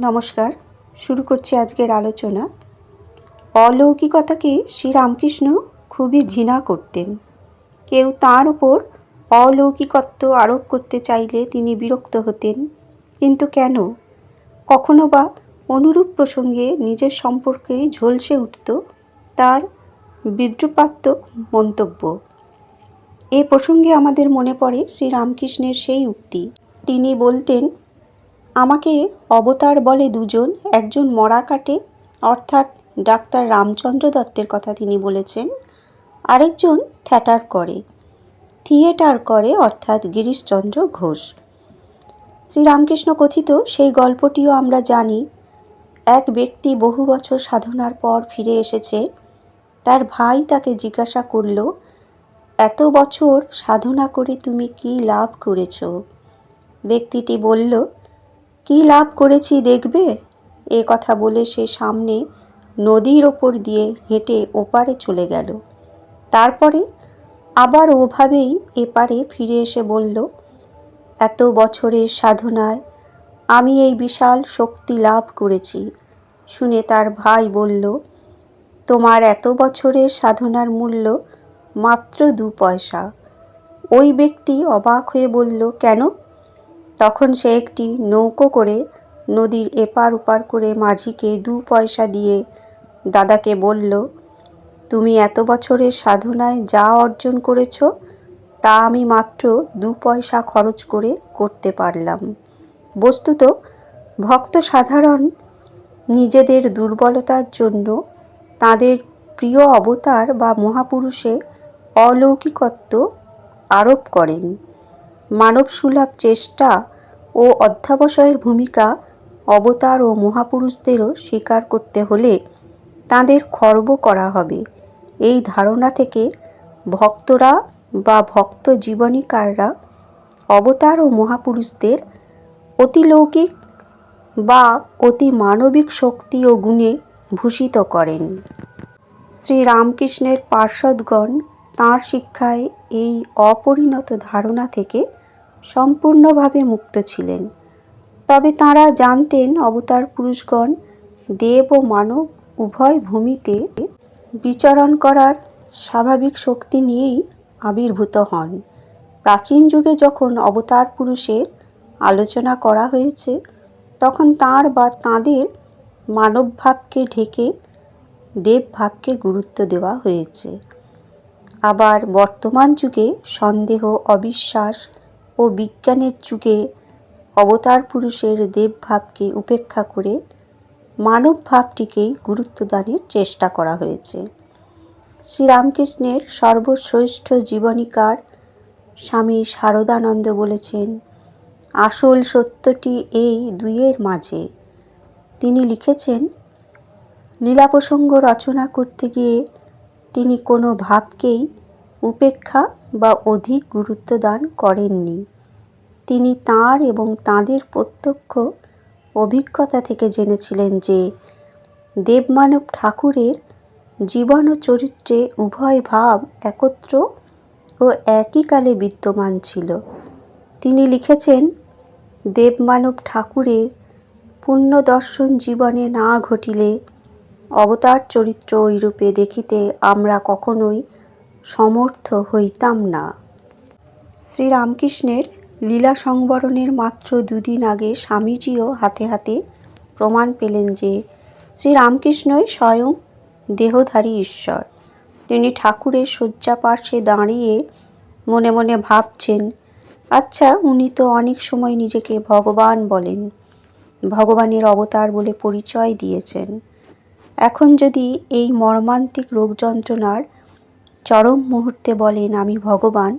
নমস্কার। শুরু করছি আজকের আলোচনা। অলৌকিকতাকে শ্রীরামকৃষ্ণ খুবই ঘৃণা করতেন। কেউ তার উপর অলৌকিকত্ব আরোপ করতে চাইলে তিনি বিরক্ত হতেন। কিন্তু কেন? কখনো বা অনুরূপ প্রসঙ্গে নিজের সম্পর্কে ঝলসে উঠত তার বিদ্রুপাত্মক মন্তব্য। এ প্রসঙ্গে আমাদের মনে পড়ে শ্রীরামকৃষ্ণের সেই উক্তি। তিনি বলতেন আমাকে অবতার বলে দুজন, একজন মরা কাটে, অর্থাৎ ডাক্তার রামচন্দ্র দত্তের কথা তিনি বলেছেন, আরেকজন থ্যাটার করে। থিয়েটার করে, অর্থাৎ গিরিশচন্দ্র ঘোষ। শ্রীরামকৃষ্ণ কথিত সেই গল্পটিও আমরা জানি, এক ব্যক্তি বহু বছর সাধনার পর ফিরে এসেছে, তার ভাই তাকে জিজ্ঞাসা করল, এত বছর সাধনা করে তুমি কি লাভ করেছ? ব্যক্তিটি বলল কি লাভ করেছি দেখবে? এ কথা বলে সে সামনে নদীর ওপর দিয়ে হেঁটে ওপারে চলে গেল। তারপরে আবার ওভাবেই এপারে ফিরে এসে বলল, এত বছরের সাধনায় আমি এই বিশাল শক্তি লাভ করেছি। শুনে তার ভাই বলল, তোমার এত বছরের সাধনার মূল্য মাত্র দু পয়সা। ওই ব্যক্তি অবাক হয়ে বলল, কেন? তখন সে একটি নৌকো করে নদীর এপার ওপার করে মাঝিকে দু পয়সা দিয়ে দাদাকে বলল, তুমি এত বছরের সাধনায় যা অর্জন করেছ, তা আমি মাত্র দু পয়সা খরচ করে করতে পারলাম। বস্তুত, ভক্ত সাধারণ নিজেদের দুর্বলতার জন্য তাদের প্রিয় অবতার বা মহাপুরুষে অলৌকিকত্ব আরোপ করেন। মানবসুলভ চেষ্টা ও অধ্যাবসায়ের ভূমিকা অবতার ও মহাপুরুষদেরও স্বীকার করতে হলে তাদের খর্ব করা হবে। এই ধারণা থেকে ভক্তরা বা ভক্ত জীবনীকাররা অবতার ও মহাপুরুষদের অতিলৌকিক বা অতি মানবিক শক্তি ও গুণে ভূষিত করেন। শ্রীরামকৃষ্ণের পার্ষদগণ তাঁর শিক্ষায় এই অপরিণত ধারণা থেকে সম্পূর্ণভাবে মুক্ত ছিলেন। তবে তাঁরা জানতেন অবতার পুরুষগণ দেব ও মানব উভয় ভূমিতে বিচরণ করার স্বাভাবিক শক্তি নিয়েই আবির্ভূত হন। প্রাচীন যুগে যখন অবতার পুরুষের আলোচনা করা হয়েছে, তখন তাঁর বা তাঁদের মানবভাবকে ঢেকে দেবভাবকে গুরুত্ব দেওয়া হয়েছে। আবার বর্তমান যুগে সন্দেহ, অবিশ্বাস ও বিজ্ঞানের যুগে অবতার পুরুষের দেবভাবকে উপেক্ষা করে মানব ভাবটিকেই গুরুত্ব দানের চেষ্টা করা হয়েছে। শ্রীরামকৃষ্ণের সর্বশ্রেষ্ঠ জীবনীকার স্বামী শারদানন্দ বলেছেন, আসল সত্যটি এই দুইয়ের মাঝে। তিনি লিখেছেন লীলা প্রসঙ্গ রচনা করতে গিয়ে তিনি কোনো ভাবকেই উপেক্ষা বা অধিক গুরুত্ব দান করেননি। তিনি তাঁর এবং তাঁদের প্রত্যক্ষ অভিজ্ঞতা থেকে জেনেছিলেন যে দেবমানব ঠাকুরের জীবন ও চরিত্রে উভয় ভাব একত্র ও একই কালে বিদ্যমান ছিল। তিনি লিখেছেন, দেবমানব ঠাকুরের পুণ্য দর্শন জীবনে না ঘটিলে অবতার চরিত্র ওইরূপে দেখিতে আমরা কখনোই সমর্থ হইতাম না। শ্রীরামকৃষ্ণের লীলা সংবরণের মাত্র দুদিন আগে স্বামীজিও হাতে হাতে প্রমাণ পেলেন যে শ্রীরামকৃষ্ণই স্বয়ং দেহধারী ঈশ্বর। তিনি ঠাকুরের শয্যা পার্শ্বে দাঁড়িয়ে মনে মনে ভাবছেন আচ্ছা উনি তো অনেক সময় নিজেকে ভগবান বলেন, ভগবানের অবতার বলে পরিচয় দিয়েছেন। এখন যদি এই মর্মান্তিক রোগ যন্ত্রণার চরম মুহূর্তে বলেন, আমি ভগবান,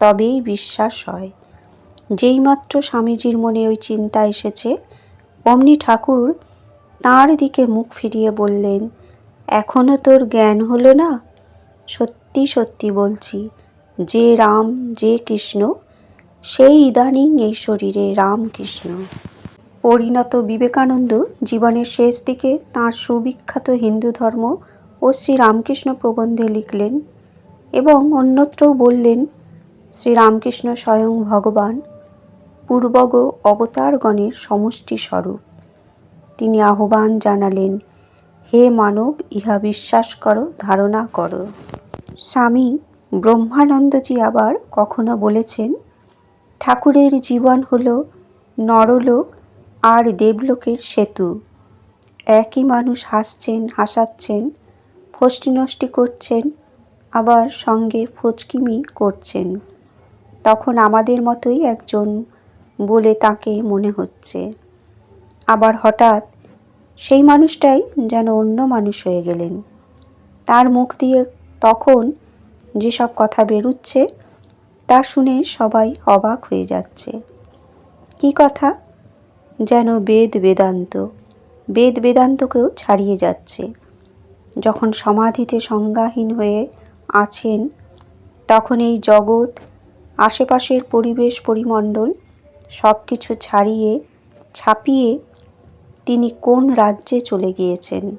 তবেই বিশ্বাস হয়। যেইমাত্র স্বামীজির মনে ওই চিন্তা এসেছে, অমনি ঠাকুর তাঁর দিকে মুখ ফিরিয়ে বললেন এখনও তোর জ্ঞান হলো না? সত্যি সত্যি বলছি, যে রাম, যে কৃষ্ণ, সেই ইদানিং এই শরীরে রামকৃষ্ণ। পরিণত বিবেকানন্দ জীবনের শেষ দিকে তাঁর সুবিখ্যাত হিন্দু ধর্ম ও শ্রীরামকৃষ্ণ প্রবন্ধে লিখলেন এবং অন্যত্রও বললেন, শ্রীরামকৃষ্ণ স্বয়ং ভগবান, পূর্বগ অবতারগণের সমষ্টি স্বরূপ। তিনি আহ্বান জানালেন, হে মানব, ইহা বিশ্বাস করো, ধারণা করো। স্বামী ব্রহ্মানন্দজি আবার কখনো বলেছেন, ঠাকুরের জীবন হল নরলোক আর দেবলোকের সেতু। একই মানুষ হাসছেন, হাসাচ্ছেন ফষ্টি নষ্টি করছেন, আবার সঙ্গে ফচকিমি করছেন। তখন আমাদের মতোই একজন বলে তাকে মনে হচ্ছে। আবার হঠাৎ সেই মানুষটাই যেন অন্য মানুষ হয়ে গেলেন। তার মুখ দিয়ে তখন যেসব কথা বেরুচ্ছে, তা শুনে সবাই অবাক হয়ে যাচ্ছে। কি কথা? যেন বেদ বেদান্ত। বেদ বেদান্তকেও ছাড়িয়ে যাচ্ছে। যখন সমাধিতে সংজ্ঞাহীন হয়ে আছেন, তখন এই জগৎ, আশেপাশের পরিবেশ পরিমণ্ডল সব কিছু ছাড়িয়ে, ছাপিয়ে তিনি কোন রাজ্যে চলে গিয়েছেন?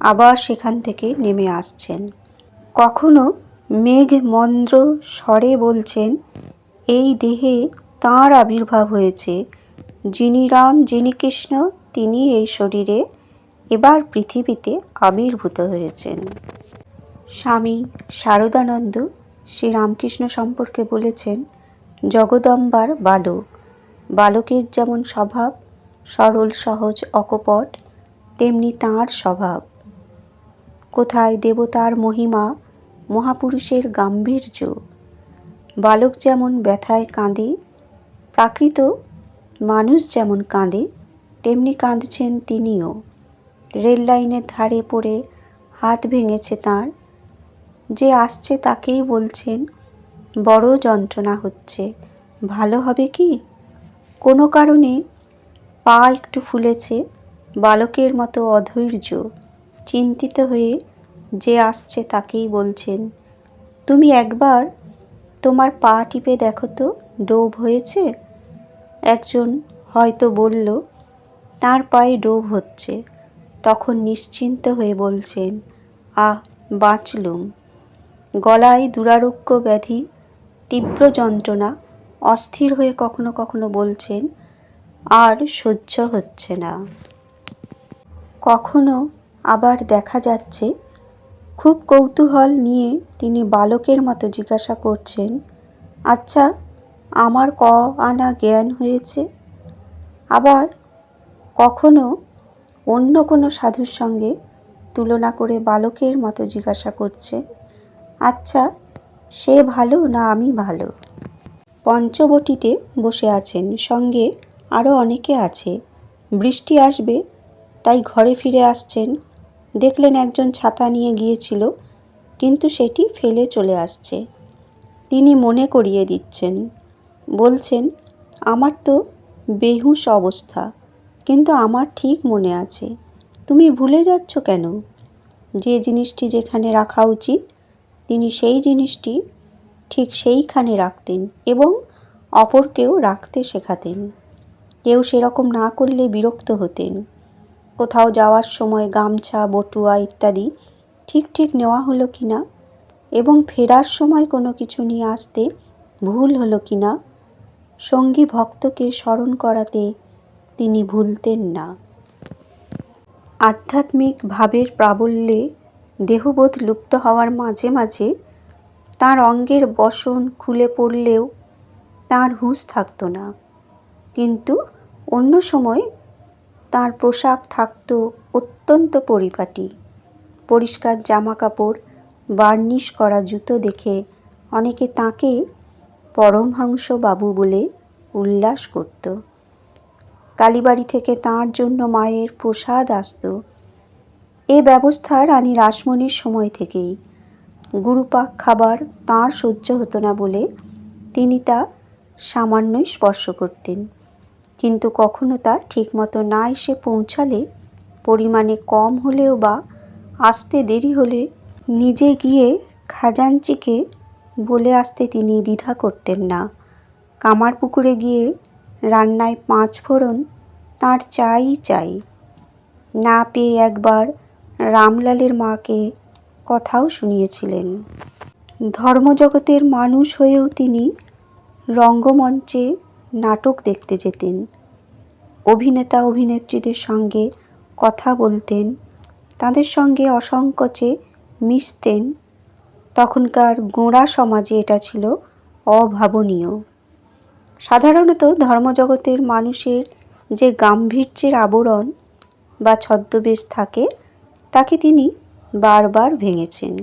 আবার সেখান থেকে নেমে আসছেন। কখনো মেঘ মন্দ্র স্বরে বলছেন, এই দেহে তাঁর আবির্ভাব হয়েছে। যিনি রাম, যিনি কৃষ্ণ, তিনি এই শরীরে এবার পৃথিবীতে আবির্ভূত হয়েছেন। স্বামী শারদানন্দ শ্রীরামকৃষ্ণ সম্পর্কে বলেছেন, জগদম্বার বালক। বালকের যেমন স্বভাব, সরল, সহজ, অকপট, তেমনি তাঁর স্বভাব। কোথায় দেবতার মহিমা, মহাপুরুষের গাম্ভীর্য। বালক যেমন ব্যথায় কাঁদে, প্রাকৃত মানুষ যেমন কাঁদে, তেমনি কাঁদছেন তিনিও। রেল লাইনের ধারে পড়ে হাত ভেঙেছে তার। যে আসছে তাকেই বলছেন, বড় যন্ত্রণা হচ্ছে, ভালো হবে কি? কোনো কারণে পা একটু ফুলেছে বালকের মতো অধৈর্য, চিন্তিত হয়ে যে আসছে তাকেই বলছেন, তুমি একবার তোমার পা টিপে দেখো তো, ডোব হয়েছে? একজন হয়তো বলল, তার পায়ে ডোব হচ্ছে। তখন নিশ্চিন্ত হয়ে বলছেন, আহ, বাঁচলুম। গলায় দুরারোগ্য ব্যাধি, তীব্র যন্ত্রণা, অস্থির হয়ে কখনো কখনো বলছেন, আর সহ্য হচ্ছে না। কখনো আবার দেখা যাচ্ছে, খুব কৌতূহল নিয়ে তিনি বালকের মতো জিজ্ঞাসা করছেন আচ্ছা আমার ক আনা জ্ঞান হয়েছে? আবার, কখনো অন্য কোনো সাধুর সঙ্গে তুলনা করে বালকের মতো জিজ্ঞাসা করছে আচ্ছা সে ভালো না আমি ভালো? পঞ্চবটিতে বসে আছেন, সঙ্গে আরও অনেকে আছে। বৃষ্টি আসবে, তাই ঘরে ফিরে আসছেন। দেখলেন একজন ছাতা নিয়ে গিয়েছিল, কিন্তু সেটি ফেলে চলে আসছে। তিনি মনে করিয়ে দিচ্ছেন, বলছেন, আমার তো বেহুশ অবস্থা। কিন্তু আমার ঠিক মনে আছে। তুমি ভুলে যাচ্ছ কেন? যে জিনিসটি যেখানে রাখা উচিত, তিনি সেই জিনিসটি ঠিক সেইখানে রাখতেন এবং অপরকেও রাখতে শেখাতেন। কেউ সেরকম না করলে বিরক্ত হতেন। কোথাও যাওয়ার সময় গামছা, বটুয়া ইত্যাদি ঠিক ঠিক নেওয়া হলো কি না এবং ফেরার সময় কোনো কিছু নিয়ে আসতে ভুল হলো কি না সঙ্গী ভক্তকে স্মরণ করাতে তিনি ভুলতেন না। আধ্যাত্মিক ভাবের প্রাবল্যে দেহবোধ লুপ্ত হওয়ার মাঝে মাঝে তার অঙ্গের বসন খুলে পড়লেও তার হুঁশ থাকতো না। কিন্তু অন্য সময় তার পোশাক থাকতো অত্যন্ত পরিপাটি। পরিষ্কার জামা কাপড় বার্নিশ করা জুতো দেখে অনেকে তাকে পরমহংস বাবু বলে উল্লাস করত। কালীবাড়ি থেকে তার জন্য মায়ের প্রসাদ আসত। এ ব্যবস্থা রানী রাসমণির সময় থেকেই। গুরুপাক খাবার তাঁর সহ্য হতো না বলে তিনি তা সামান্যই স্পর্শ করতেন। কিন্তু কখনো তা ঠিকমতো না এসে পৌঁছালে, পরিমাণে কম হলেও বা আসতে দেরি হলে নিজে গিয়ে খাজাঞ্চিকে বলে আসতে তিনি দ্বিধা করতেন না। কামার পুকুরে গিয়ে রান্নায় পাঁচ ফোড়ন, তাঁর চাই চাই। না পেয়ে একবার রামলালের মাকে কথাও শুনিয়েছিলেন। ধর্মজগতের মানুষ হয়েও তিনি রঙ্গমঞ্চে নাটক দেখতে যেতেন। অভিনেতা, অভিনেত্রীদের সঙ্গে কথা বলতেন, তাদের সঙ্গে অসংকোচে মিশতেন। তখনকার গোঁড়া সমাজে এটা ছিল অভাবনীয়। সাধারণত ধর্মজগতের মানুষের যে গাম্ভীর্যের আবরণ বা ছদ্মবেশ থাকে তাকে তিনি বারবার ভেঙেছেন।